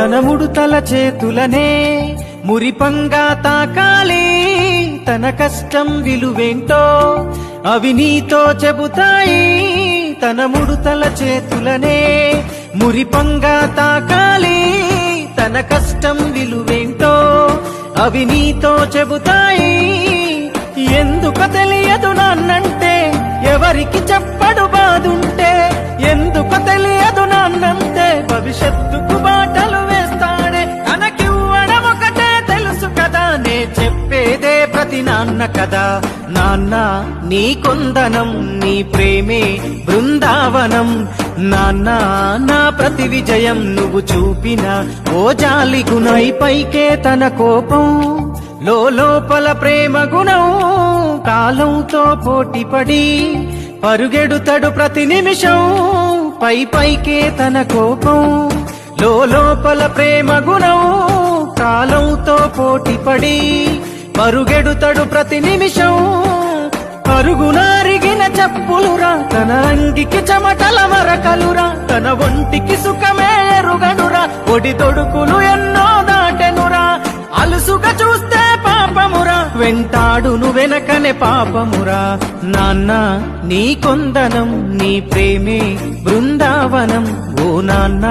తన ముడుతల చేతులనే మురిపంగా తాకాలి. తన కష్టం విలువేంటో అవి నీతో చెబుతాయి. తన ముడుతల చేతులనే మురిపంగా తాకాలి. తన కష్టం విలువేంటో అవి నీతో చెబుతాయి. ఎందుకు తెలియదు నాన్నంటే ఎవరికి చెప్పడు బాదుంటే ఎందుకు తెలియదు నాన్నంటే భవిష్యత్తుకు చెప్పేదే నాన్న కదా. నాన్న నీ కొందనం నీ ప్రేమే బృందావనం. నాన్న నా ప్రతి విజయం నువ్వు చూపిన ఓ జాలి గుణై పైకే తన కోపం. లో లోపల ప్రేమ గుణం కాలంతో పోటీపడి పరుగెడుతడు ప్రతి నిమిషం పై పైకే తన కోపం. లో లోపల ప్రేమ గుణం కాలంతో పోటీపడి పరుగెడుతడు ప్రతి నిమిషం. పరుగునారిగిన చెప్పులురా తన అంగికి చెమటల మరకలురా తన ఒంటికి సుఖమే ఎరుగనురా ఒడి తొడుకులు ఎన్నో దాటెనురా. అలుసుగా చూస్తే పాపమురా వెంటాడును వెనకనే పాపమురా. నాన్న నీ కొందనం నీ ప్రేమే బృందావనం. ఓ నాన్న